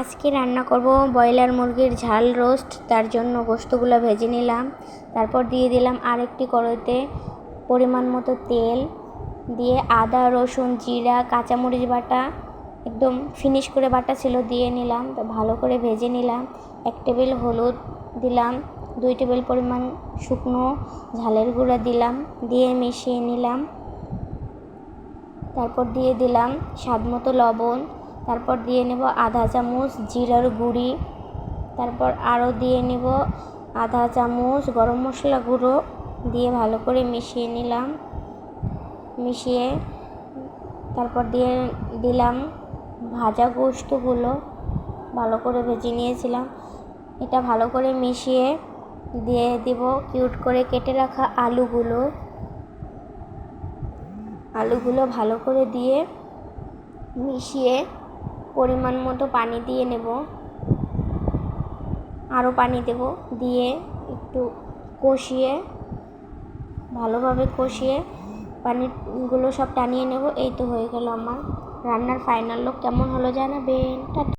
আজকে রান্না করব ব্রয়লার মুরগির ঝাল রোস্ট, তার জন্য গোস্তগুলো ভেজে নিলাম। তারপর দিয়ে দিলাম আরেকটি কড়াইতে পরিমাণ মতো তেল, দিয়ে আদা, রসুন, জিরা, কাঁচামরিচ বাটা, একদম ফিনিশ করে বাটা ছিল, দিয়ে নিলাম। তো ভালো করে ভেজে নিলাম। এক টেবিল হলুদ দিলাম, দুই টেবিল পরিমাণ শুকনো ঝালের গুঁড়া দিলাম, দিয়ে মিশিয়ে নিলাম। তারপর দিয়ে দিলাম স্বাদ মতো লবণ তারপর দিয়ে নেব আধা চামচ জিরার গুঁড়ি। তারপর আরও দিয়ে নেব আধা চামচ গরম মশলা গুঁড়ো দিয়ে ভালো করে মিশিয়ে নিলাম। মিশিয়ে তারপর দিয়ে দিলাম ভাজা গোস্তগুলো ভালো করে ভেজে নিয়েছিলাম। এটা ভালো করে মিশিয়ে দিয়ে দিব কিউট করে কেটে রাখা আলুগুলো। আলুগুলো ভালো করে দিয়ে মিশিয়ে পরিমাণ মতো পানি দিয়ে নেব। আরও পানি দেব দিয়ে একটু কষিয়ে, ভালোভাবে কষিয়ে পানিগুলো সব টানিয়ে নেব। এই তো হয়ে গেল আমার রান্নার ফাইনাল লোক কেমন হলো জানাবেন? টাটা।